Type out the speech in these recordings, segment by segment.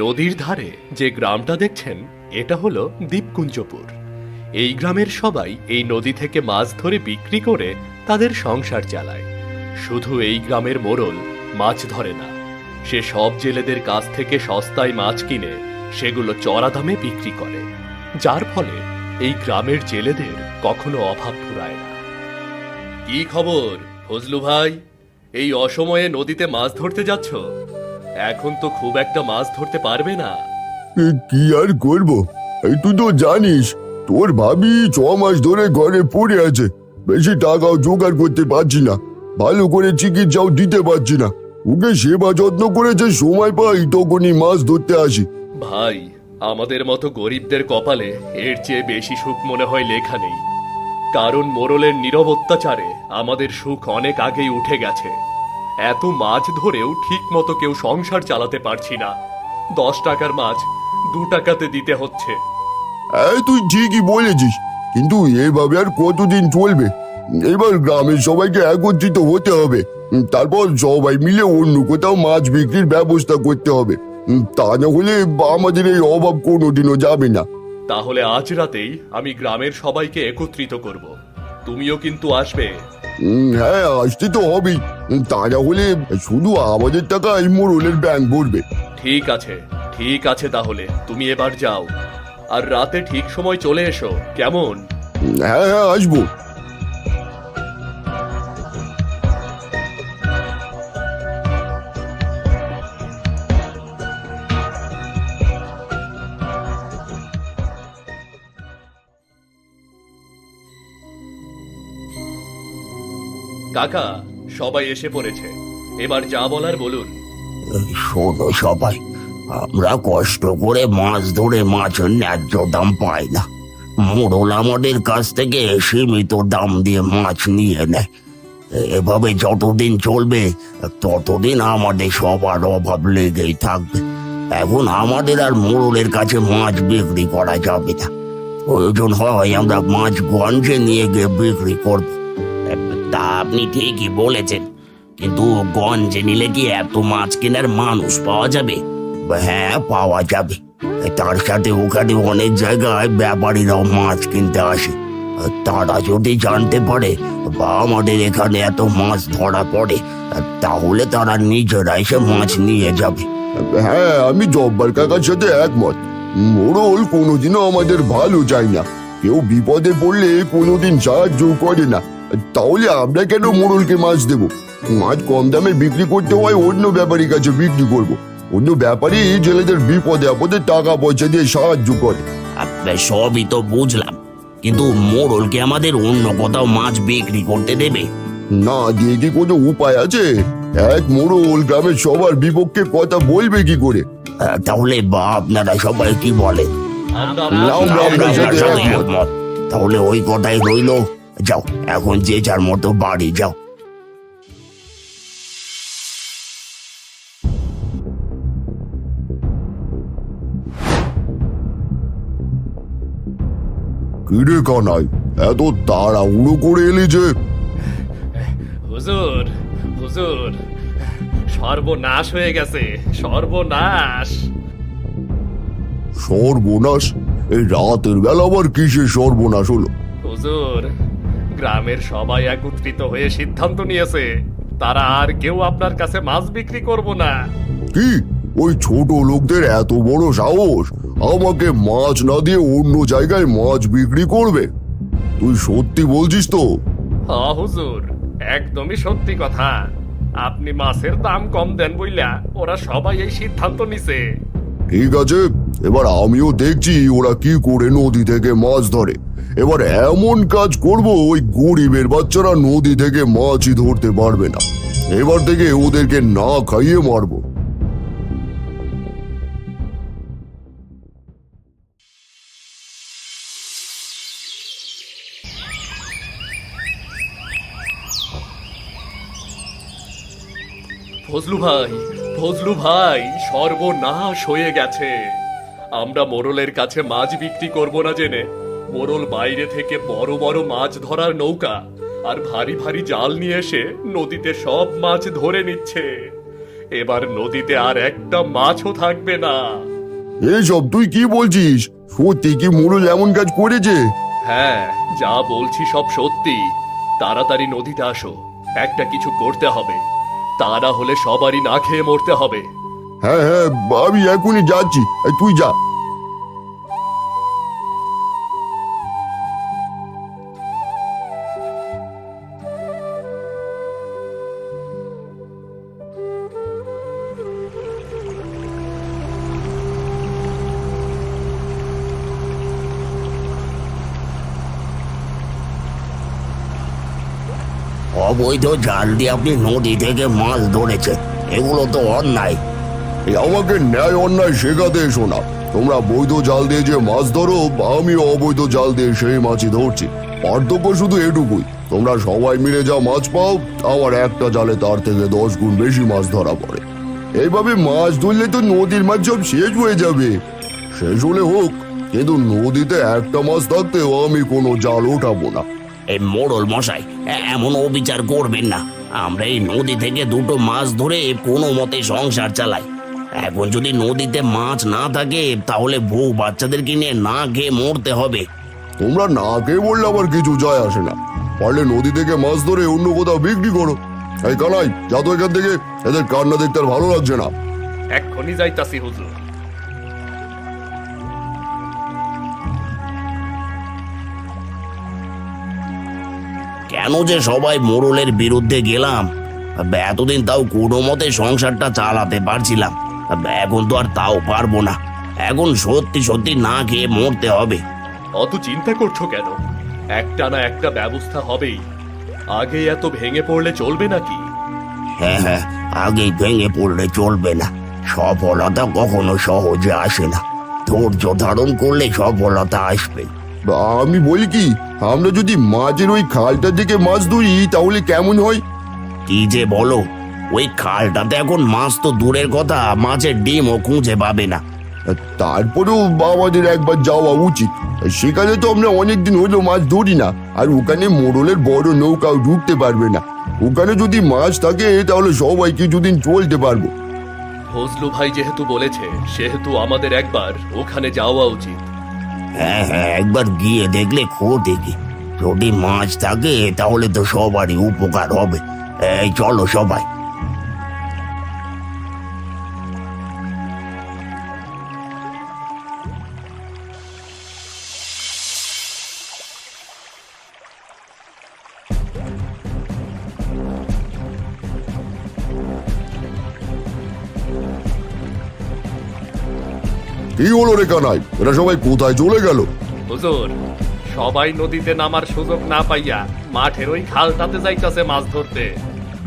নদীর ধারে যে গ্রামটা দেখছেন, এটা হলো দ্বীপকুঞ্জপুর এই গ্রামের সবাই এই নদী থেকে মাছ ধরে বিক্রি করে তাদের সংসার চালায়। শুধু এই গ্রামের মোড়ল মাছ ধরে না, সে সব জেলেদের কাছ থেকে সস্তায় মাছ কিনে সেগুলো চড়া দামে বিক্রি করে, যার ফলে এই গ্রামের জেলেদের কখনো অভাব ফুরায় না। কি খবর, ফজলু ভাই? এই অসময়ে নদীতে মাছ ধরতে যাচ্ছ? এখন তো খুব একটা মাছ ধরতে পারবে না। এ, কি আর করব? এই তুই তো জানিস তোর ভাবি ছ মাস ধরে ঘরে পড়ে আছে। বেশি টাকাও জোগাড় করতে পারছি না। ভালো করে চিকিৎসাও দিতে পারছি না। ওকে সেবা যত্ন করে যে সময় পাই তখনই মাছ ধরতে আসি। ভাই আমাদের মতো গরিবদের কপালে এর চেয়ে বেশি সুখ মনে হয় লেখা নেই। কারণ মোরলের নীরব অত্যাচারে আমাদের সুখ অনেক আগেই উঠে গেছে। এত মাছ ধরেও ঠিক মতো কেউ সংসার চালাতে পারছি না। দশ টাকার মাছ দু টাকাতে দিতে হচ্ছে। এই তুই ঠিকই বলেছিস কিন্তু এভাবে আর কতদিন চলবে? এবার গ্রামের সবাইকে একত্রিত হতে হবে। তারপর সবাই মিলে অন্য কোথাও মাছ বিক্রির ব্যবস্থা করতে হবে। তা না হলে আমাদের এই অভাব কোনোদিনও যাবে না। তাহলে আজ রাতেই আমি গ্রামের সবাইকে একত্রিত করব। তুমিও কিন্তু আসবে। হ্যাঁ আসতে তো হবেই। তাজা হলে শুধু আমাদের টাকা এই মোড়লের ব্যাংক ভরবে। ঠিক আছে ঠিক আছে তাহলে তুমি এবার যাও। আর রাতে ঠিক সময় চলে এসো কেমন? হ্যাঁ হ্যাঁ আসব। কাকা, সবাই এসে পড়েছে। এবার যা বলার বলুন। শোনো সবাই, আমরা কষ্ট করে মাছ ধরে মাছের ন্যায্য দাম পাই না। মোড়ল আমাদের কাছ থেকে সীমিত দাম দিয়ে মাছ নিয়ে নেয়। এভাবে যতদিন চলবে, ততদিন আমাদের সবার অভাব লেগেই থাকবে। এখন আমাদের আর মোড়লের কাছে মাছ বিক্রি করা যাবে না। প্রয়োজন হয় আমরা মাছ গঞ্জে নিয়ে গিয়ে বিক্রি করব। আপনি ঠিকই বলেছেন। কিন্তু গঞ্জে নিলে কি এত মাছ কেনার মানুষ পাওয়া যাবে? হ্যাঁ পাওয়া যাবে। তার সাথে ওখানে অনেক জায়গায় ব্যাপারীরাও মাছ কিনতে আসে। তারা যদি জানতে পারে বা আমাদের এখানে এত মাছ ধরা পড়ে তাহলে তারা নিজেরা এসে মাছ নিয়ে যাবে। হ্যাঁ আমি জব্বার কাকার সাথে একমত। মোড়ল কোনোদিনও আমাদের ভালো চাই না। কেউ বিপদে পড়লে কোনোদিন সাহায্য করে না। তাহলে আমরা কেন মোড়লকে মাছ দেব? মাছ কম দামে বিক্রি করতে হয় অন্য ব্যাপারীর কাছে বিক্রি করব। অন্য ব্যাপারী জেলেদের বিপদে আপদে টাকা পয়সা দিয়ে সাহায্য করে। আপনার সবই তো বুঝলাম। কিন্তু মোড়লকে আমাদের অন্য কোথাও মাছ বিক্রি করতে দেবে? না দিয়ে কি কোনো উপায় আছে? এক মোড়ল গ্রামের সবার বিপক্ষে কথা বলবে কি করে? তাহলে বা আপনারা সবাই কি বলে। তাহলে ওই কথাই রইল। যাও এখন যে যার মতো বাড়ি যাও। কিরে কানাই এত তাড়াহুড়ো করে এলি যে? হুজুর হুজুর সর্বনাশ হয়ে গেছে সর্বনাশ। সর্বনাশ? এই রাতের বেলা আবার কিসের সর্বনাশ হলো? হুজুর গ্রামের সবাই একত্রিত হয়ে সিদ্ধান্ত নিয়েছে। তারা আর কেউ আপনার কাছে মাছ বিক্রি করব না। কি? ওই ছোট লোকদের এত বড় সাহস? আমাকে মাছ না দিয়ে অন্য জায়গায় মাছ বিক্রি করবে? তুই সত্যি বলছিস তো? হা হুজুর একদমই সত্যি কথা। আপনি মাছের দাম কম দেন বইলা ওরা সবাই এই সিদ্ধান্ত নিছে। ঠিক আছে এবার আমিও দেখছি ওরা কি করে নদী থেকে মাছ ধরে। এবার এমন কাজ করব, ওই গরিবের বাচ্চারা নদী থেকে মাছই ধরতে পারবে না। এবার থেকে ওদেরকে না খাইয়ে মারবো। ফজলু ভাই ফজলু ভাই, সর্বনাশ হয়ে গেছে। আমরা মোরলের কাছে মাছ বিক্রি করব না জেনে মোরল বাইরে থেকে বড় বড় মাছ ধরার নৌকা আর ভারী ভারী জাল নিয়ে এসে নদীতে সব মাছ ধরে নিচ্ছে। এবার নদীতে আর একটা মাছও থাকবে না। এসব তুই কি বলছিস? সত্যি কি মোড়ল এমন কাজ করেছে? হ্যাঁ যা বলছি সব সত্যি। তাড়াতাড়ি নদীতে আসো একটা কিছু করতে হবে। তা না হলে সবারই না খেয়ে মরতে হবে। হ্যাঁ হ্যাঁ আমি এখনই যাচ্ছি। তুই যা। অবৈধ জাল দিয়ে আপনি নদী থেকে মাছ ধরেছেন। এগুলো তো অন্যায়। আমাকে ন্যায় অন্যায় শেখাতে এসো না। তোমরা বৈধ জাল দিয়ে যে মাছ ধরো আমি অবৈধ জাল দিয়ে সেই মাছই ধরছি। পার্থক্য শুধু এটুকুই। তোমরা সবাই মিলে যা মাছ পাও আমার একটা জালে তার থেকে দশ গুণ বেশি মাছ ধরা পড়ে। এইভাবে মাছ ধরলে তো নদীর মাছ সব শেষ হয়ে যাবে। শেষ হলে হোক, কিন্তু নদীতে একটা মাছ থাকতেও আমি কোনো জাল ওঠাবো না। এই মোড়ল মশাই এমন অবিচার করবেন না। আমরা এই নদী থেকে দুটো মাছ ধরে কোনো মতে সংসার চালাই। এখন যদি নদীতে মাছ না থাকে তাহলে বউ বাচ্চাদেরকে নিয়ে না খেয়ে মরতে হবে। তোমরা না খেয়ে বললে আবার কিছু যায় আসে না। পারলে নদী থেকে মাছ ধরে অন্য কোথাও বিক্রি করো। এই কানাই যা তো এখান থেকে এদের কান্না দেখতে আর ভালো লাগছে না। এক্ষুনি যাইতাছি হুজুর। কেন যে সবাই মোড়লের বিরুদ্ধে গেলাম? এতদিন তাও কোনো মতে সংসারটা চালাতে পারছিলাম। এখন তো আর তাও পারব না। এখন সত্যি সত্যি না খেয়ে মরতে হবে। অত চিন্তা করছ কেন? একটা না একটা ব্যবস্থা হবেই। আগে এত ভেঙে পড়লে চলবে নাকি? হ্যাঁ হ্যাঁ আগেই ভেঙে পড়লে চলবে না। সফলতা কখনো সহজে আসে না। ধৈর্য ধারণ করলে সফলতা আসবে। আমি বলি কি আমরা যদি মাঝের ওই খালটা থেকে মাছ ধরি তাহলে কেমন হয়? কি যে বলো ওই খালটাতে এখন মাছ তো দূরের কথা মাছের ডিমও খুঁজে পাবে না। তারপরেও আমাদের একবার যাওয়া উচিত। সেখানে তো আমরা অনেকদিন হলো মাছ ধরি না আর ওখানে মোড়লের বড় নৌকাও ঢুকতে পারবে না। ওখানে যদি মাছ থাকে তাহলে সবাই কিছুদিন চলতে পারব। ফজলু ভাই যেহেতু বলেছে সেহেতু আমাদের একবার ওখানে যাওয়া উচিত। হ্যাঁ হ্যাঁ একবার গিয়ে দেখলে ক্ষতি দেখি যদি মাছ থাকে, তাহলে তো সবারই উপকার হবে। এই, চলো সবাই। কি হলো রে কানাই? এরা সবাই কোথায় চলে গেল? হুজুর সবাই নদীতে নামার সুযোগ না পাইয়া মাঠের ওই খালটাতে যাইতাছে মাছ ধরতে।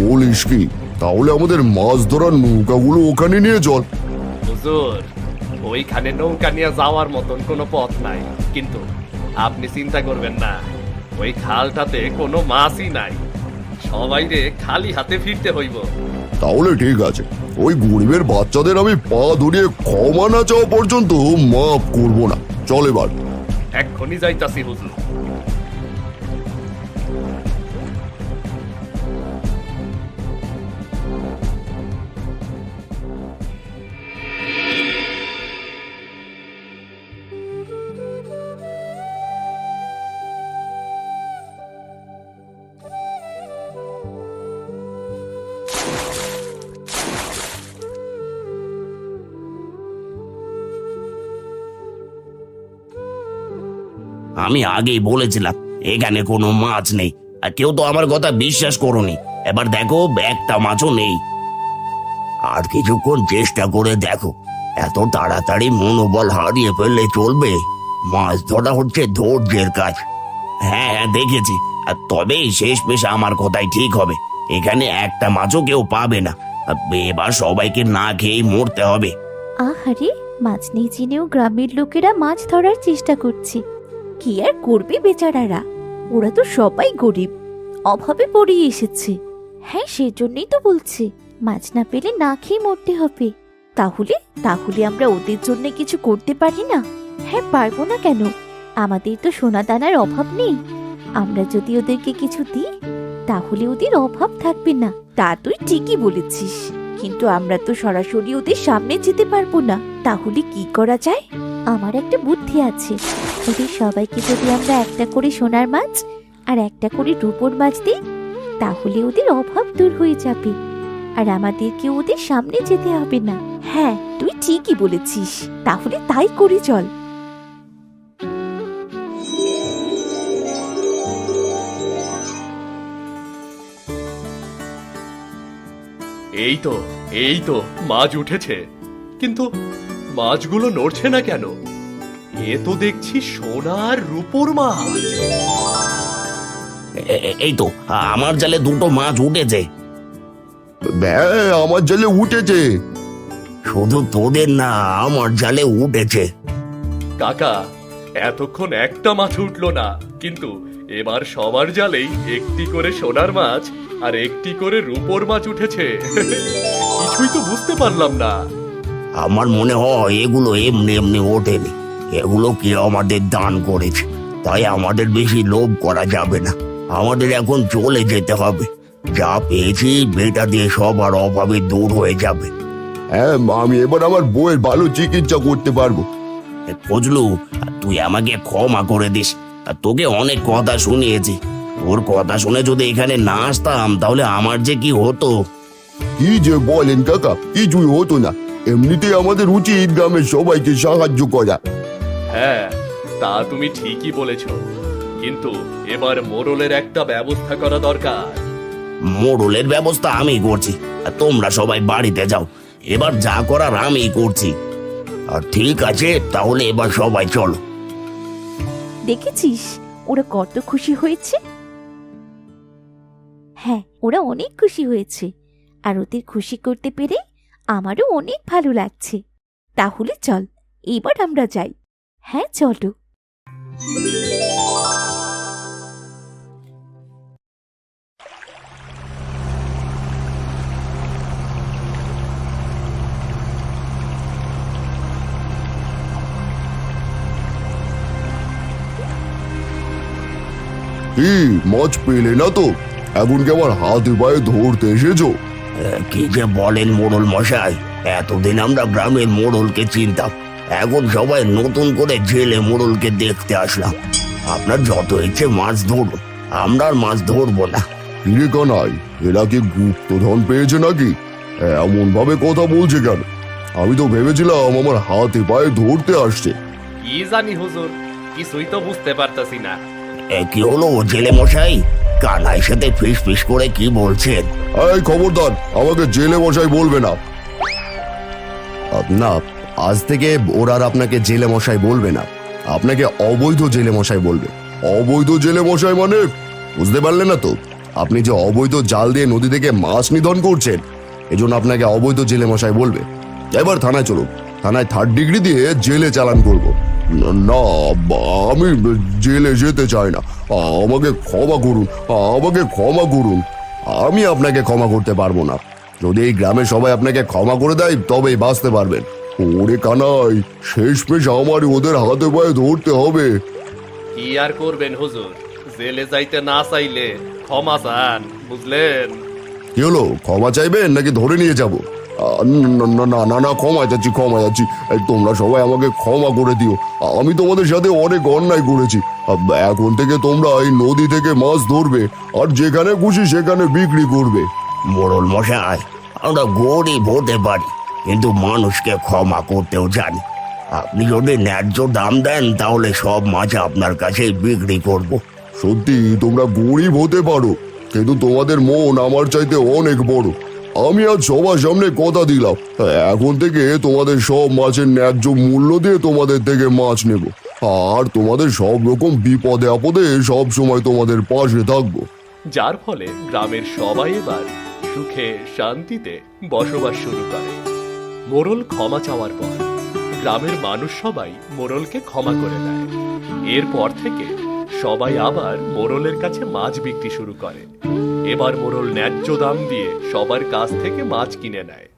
বলিস কি? তাহলে আমাদের মাছ ধরার নৌকাগুলো ওখানে নিয়ে চল। হুজুর ওইখানে নৌকা নিয়ে যাওয়ার মতন কোনো পথ নাই। কিন্তু আপনি চিন্তা করবেন না ওই খালটাতে কোনো মাছই নাই। সবাই রে খালি হাতে ফিরতে হইব। তাহলে ঠিক আছে। ওই গরিবের বাচ্চাদের আমি পা ধরিয়ে ক্ষমা না চাওয়া পর্যন্ত মাফ করব না। চল এবার। এক্ষুনি যাইতাছি হুজুর। আমি আগেই বলেছিলাম, এখানে কোনো মাছ নেই। আর কেউ তো আমার কথা বিশ্বাস করনি। এবার দেখো, একটা মাছও নেই। আর কিছুক্ষণ চেষ্টা করে দেখো, এত তাড়াতাড়ি মনোবল হারিয়ে ফেললে চলবে। মাছ ধরা হচ্ছে ধৈর্যের কাজ। হ্যাঁ হ্যাঁ দেখেছি। আর তবে শেষ পেশা আমার কথাই ঠিক হবে। এখানে একটা মাছও কেউ পাবে না। এবার সবাইকে না খেয়েই মরতে হবে। আহারে, মাছ নেই চিনেও গ্রামের লোকেরা মাছ ধরার চেষ্টা করছে। কি আর করবে বেচারারা? ওরা তো সবাই গরিব। অভাবে পড়ে এসেছে। হ্যাঁ সেজন্যই তো বলছে, মাছ না পেলে না খেয়ে মরতে হবে। তাহলে তাহলে আমরা ওদের জন্য কিছু করতে পারি না? হ্যাঁ পারব না কেন? আমাদের তো সোনা দানার অভাব নেই। আমরা যদি ওদেরকে কিছু দিই, তাহলে ওদের অভাব থাকবে না। তা তুই ঠিকই বলেছিস। কিন্তু আমরা তো সরাসরি ওদের সামনে যেতে পারব না। তাহলে কি করা যায়? আমার একটা বুদ্ধি আছে। ওদের সবাইকে যদি আমরা একটা করে সোনার মাছ আর একটা করে রূপোর মাছ দিই তাহলে ওদের অভাব দূর হয়ে যাবে। আর আমাদেরকে ওদের সামনে যেতে হবে না। হ্যাঁ তুই ঠিকই বলেছিস। তাহলে তাই করে চল। এই তো এই তো মাছ উঠেছে। কিন্তু মাছগুলো নড়ছে না কেন? এ তো দেখছি সোনার রূপোর মাছ। এই তো আমার জালে দুটো মাছ উঠেছে। হ্যাঁ আমার জেলে উঠেছে। শুধু তোদের না আমার জালে উঠেছে। কাকা এতক্ষণ একটা মাছ উঠল না কিন্তু এবার সবার জালেই একটি করে সোনার মাছ আর একটি করে রূপোর মাছ উঠেছে। কিছুই তো বুঝতে পারলাম না। আমার মনে হয় এগুলো এমনি এমনি ওঠেনি। এগুলো কি আমাদের দান করেছে। তাই আমাদের বেশি লোভ করা যাবে না। আমাদের এখন চলে যেতে হবে। যা পেয়েছি বেটা দিয়ে সবার অভাবে দূর হয়ে যাবে। হ্যাঁ আমি এবার আমার বউয়ের ভালো চিকিৎসা করতে পারব। ফজলু তুই আমাকে ক্ষমা করে দিস। আর তোকে অনেক কথা শুনিয়েছি। তোর কথা শুনে যদি এখানে না আসতাম তাহলে আমার যে কি হতো? কি যে বলেন কাকা কিছুই হতো না। এমনিতে আমাদের উচিত গ্রামের সবাইকে সাহায্য করা। হ্যাঁ তা তুমি ঠিকই বলেছ। কিন্তু এবার মোরলের একটা ব্যবস্থা করা দরকার। মোড়লের ব্যবস্থা আমি করছি। আর তোমরা সবাই বাড়িতে যাও। এবার যা করার আমি করছি। আর ঠিক আছে তাহলে এবার সবাই চলো। দেখেছিস? ওরা কত খুশি হয়েছে। হ্যাঁ ওরা অনেক খুশি হয়েছে। আর ওদের খুশি করতে পেরে আমারও অনেক ভালো লাগছে। তাহলে চল, এবার আমরা যাই। হ্যাঁ চলো। কি মাছ পেলে না তো? এখন কি আমার হাতে পায়ে ধরতে এসেছ? কি যে বলেন মোড়ল মশাই এতদিন আমরা গ্রামের মোড়লকে চিনতাম। এখন সবাই নতুন করে জেলে মোড়লকে দেখতে আসলাম। আপনার যত ইচ্ছে মাছ ধরুন আমরা আর মাছ ধরবো না। ফিরে কানাই এরা কি গুপ্তধন পেয়েছে নাকি? এমন ভাবে কথা বলছে কেন? আমি তো ভেবেছিলাম আমার হাতে পায়ে ধরতে আসছে। কি জানি হুজুর কিছুই তো বুঝতে পারতাছি না। এ, কি হলো জেলে মশাই? কানাই সাথে ফিস ফিস করে কি বলছেন? এই খবরদার আমাকে জেলে বসাই বলবে না। না আজ থেকে ওরা আর আপনাকে জেলে মশাই বলবে না। আপনাকে অবৈধ জেলে মশাই বলবে। অবৈধ জেলে মশাই মানে? বুঝতে পারলেন না তো? আপনি যে অবৈধ জাল দিয়ে নদী থেকে মাছ নিধন করছেন এজন্য আপনাকে অবৈধ জেলে মশাই বলবে। এবার থানায় চলুন। থানায় থার্ড ডিগ্রি দিয়ে জেলে চালান করব। না আমি জেলে যেতে চাই না। আমাকে ক্ষমা করুন আমাকে ক্ষমা করুন। আমি আপনাকে ক্ষমা করতে পারব না। যদি এই গ্রামে সবাই আপনাকে ক্ষমা করে দেয় তবেই বাঁচতে পারবেন। ওরে কানাই শেষমেশ আমারই ওদের হাতে পায়ে ধরতে হবে। কি আর করবেন হুজুর? জেলে যাইতে না চাইলে ক্ষমা চান বুঝলেন? কি হলো ক্ষমা চাইবেন নাকি ধরে নিয়ে যাব? না না না না ক্ষমা যাচ্ছি ক্ষমা যাচ্ছি এই, তোমরা সবাই আমাকে ক্ষমা করে দিও। আমি তোমাদের সাথে অনেক অন্যায় করেছি। এখন থেকে তোমরা এই নদী থেকে মাছ ধরবে আর যেখানে খুশি সেখানে বিক্রি করবে। মোড়ল মশাই আমরা গরিব হতে পারি কিন্তু মানুষকে ক্ষমা করতেও জানি। আপনি যদি ন্যায্য দাম দেন তাহলে সব মাছ আপনার কাছেই বিক্রি করব। সত্যি তোমরা গরিব হতে পারো কিন্তু তোমাদের মন আমার চাইতে অনেক বড়। আমি আজ সবার সামনে কথা দিলাম। এখন থেকে তোমাদের সব মাছের ন্যায্য মূল্য দিয়ে তোমাদের থেকে মাছ নেব। আর তোমাদের সব রকম বিপদে আপদে সব সময় তোমাদের পাশে থাকব। যার ফলে গ্রামের সবাই এবার সুখে, শান্তিতে বসবাস শুরু করে। মোরল ক্ষমা চাওয়ার পর গ্রামের মানুষ সবাই মোরলকে ক্ষমা করে দেয়। এরপর থেকে সবাই আবার মোরলের কাছে মাছ বিক্রি শুরু করে। এবার মোরল ন্যায্য দাম দিয়ে সবার কাছ থেকে মাছ কিনে নেয়।